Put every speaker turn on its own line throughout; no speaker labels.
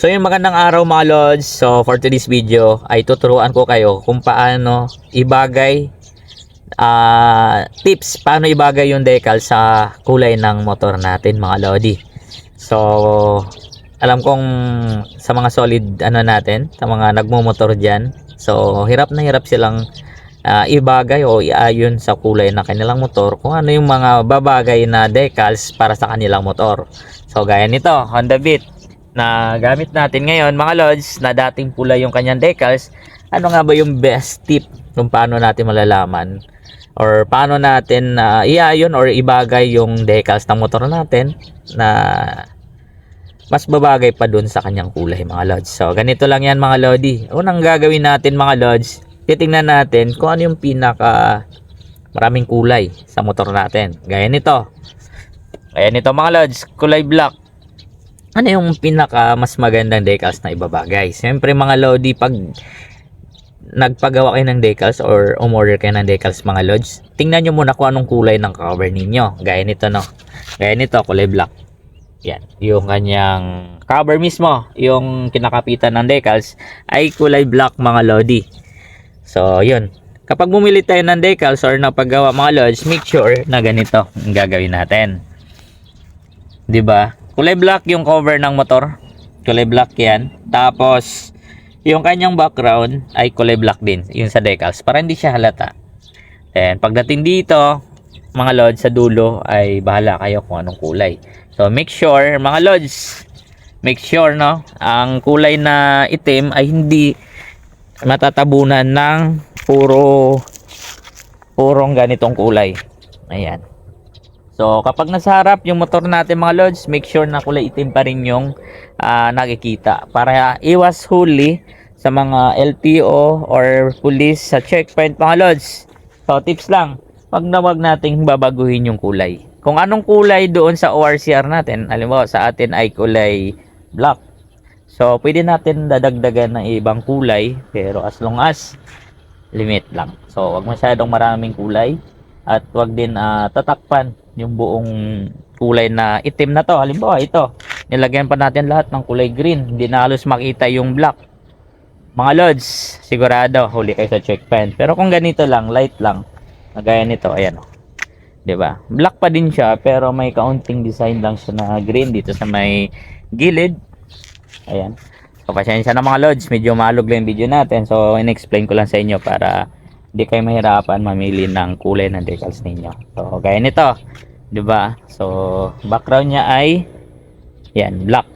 So yung magandang araw mga lods. So for today's video ay tuturuan ko kayo kung paano ibagay ah, tips paano ibagay yung decal sa kulay ng motor natin mga lodi. So alam kong sa mga solid ano natin, sa mga nagmumotor diyan. So hirap na hirap silang ah, ibagay o iayon sa kulay ng kanilang motor kung ano yung mga babagay na decals para sa kanilang motor. So gaya nito, Honda Beat na gamit natin ngayon mga lods na dating pula yung kanyang decals ano nga ba yung best tip kung paano natin malalaman? Or paano natin uh, iayon or ibagay yung decals ng motor natin na mas babagay pa dun sa kanyang kulay mga lods? So ganito lang yan mga lodi. Unang gagawin natin mga lods titingnan natin kung ano yung pinaka maraming kulay sa motor natin. Gaya nito. Gaya nito mga lods kulay black ano yung pinaka mas magandang decals na ibabagay? Siyempre mga Lodi, pag nagpagawa kayo ng decals or umorder kayo ng decals mga Lods, tingnan nyo muna kung anong kulay ng cover ninyo. Gaya nito no. Gaya nito, kulay black. Yan. Yung kanyang cover mismo, yung kinakapitan ng decals, ay kulay black mga Lodi. So, yun. Kapag bumili tayo ng decals or napagawa mga Lods, make sure na ganito ang gagawin natin. 'Di ba? Kulay black yung cover ng motor. Kulay black 'yan. Tapos yung kanyang background ay kulay black din, yung sa decals para hindi siya halata. Then pagdating dito, mga lods sa dulo ay bahala kayo kung anong kulay. So make sure mga lods, make sure no, ang kulay na itim ay hindi matatabunan ng puro purong ganitong kulay. Ayan. So, kapag nasa harap yung motor natin mga lods, make sure na kulay itim pa rin yung ah, nakikita para iwas huli sa mga LTO or police sa checkpoint mga lods. So, tips lang, wag na wag nating babaguhin yung kulay. Kung anong kulay doon sa ORCR natin, mo, sa atin ay kulay black. So, pwede natin dadagdagan ng ibang kulay, pero as long as limit lang. So, wag masyadong maraming kulay at wag din ah, tatakpan yung buong kulay na itim na to. Halimbawa, ito. Nilagyan pa natin lahat ng kulay green. Hindi na halos makita yung black. Mga lods, sigurado huli kayo sa checkpoint. Pero kung ganito lang, light lang, nagaya nito, ayan o. 'Di ba? Black pa din siya pero may kaunting design lang siya na green dito sa may gilid. Ayan. So, pasensya na mga lods, medyo malog lang yung video natin. So, in-explain ko lang sa inyo para hindi kayo mahirapan mamili ng kulay ng decals ninyo. So, gaya nito, 'di ba? So, background niya ay yan, black.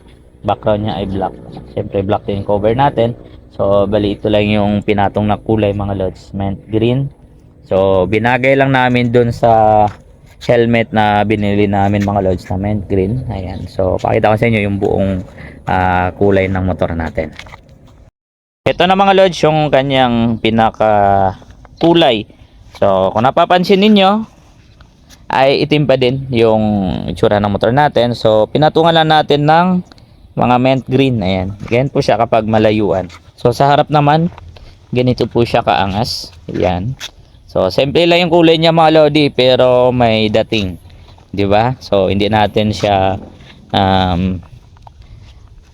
Background niya ay black. Siyempre, black din cover natin. So, bali ito lang yung pinatong na kulay mga lods, mint green. So, binagay lang namin dun sa helmet na binili namin mga lods na mint green. Ayan. So, pakita ko sa inyo yung buong ah, kulay ng motor natin. Ito na mga lods yung kanyang pinaka kulay. So, kung napapansin ninyo, ay itim pa din yung itsura ng motor natin. So, pinatungan lang natin ng mga mint green. Ayan. Ganyan po siya kapag malayuan. So, sa harap naman, ganito po siya kaangas. Ayan. So, simple lang yung kulay niya mga lodi, pero may dating. ba? So, hindi natin siya um,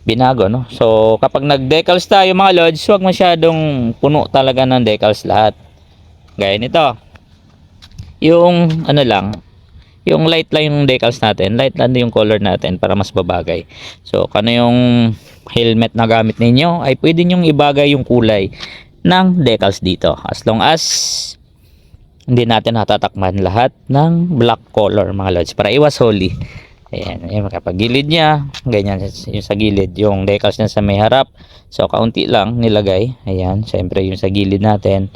binago, no? So, kapag nag-decals tayo mga lods, huwag masyadong puno talaga ng decals lahat. Gaya nito. Yung, ano lang, yung light lang yung decals natin, light lang yung color natin para mas babagay. So, kano yung helmet na gamit ninyo, ay pwede nyong ibagay yung kulay ng decals dito. As long as hindi natin natatakman lahat ng black color mga lods para iwas holi. Ayan, ayan kapag gilid niya, ganyan yung sa gilid, yung decals niya sa may harap. So, kaunti lang nilagay. Ayan, syempre yung sa gilid natin.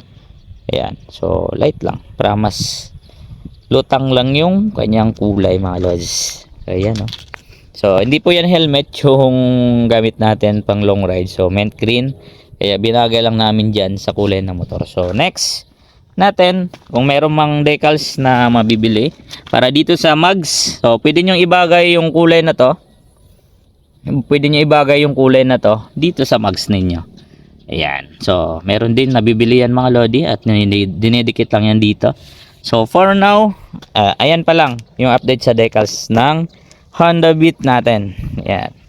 Ayan, so light lang. Para mas lutang lang yung kanyang kulay mga lods. Ayan no. So, hindi po yan helmet yung gamit natin pang long ride. So, mint green. Kaya binagay lang namin dyan sa kulay ng motor. So, next natin, kung meron mang decals na mabibili, para dito sa mugs, so, pwede nyo ibagay yung kulay na to. Pwede nyo ibagay yung kulay na to dito sa mugs ninyo. Ayan. So, meron din nabibili yan mga lodi at dinidikit lang yan dito. So, for now, ah, ayan pa lang yung update sa decals ng Honda Beat natin. Ayan.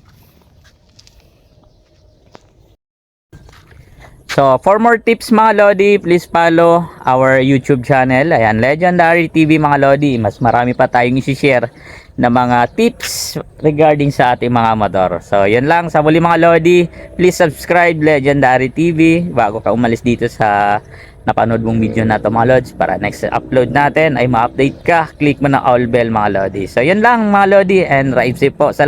So, for more tips mga Lodi, please follow our YouTube channel. Ayan, Legendary TV mga Lodi. Mas marami pa tayong isi-share na mga tips regarding sa ating mga motor. So, yun lang. Sa muli mga Lodi, please subscribe Legendary TV bago ka umalis dito sa napanood mong video na to mga Lods para next upload natin ay ma-update ka. Click mo na all bell mga Lodi. So, yun lang mga Lodi and ride safe po. Sa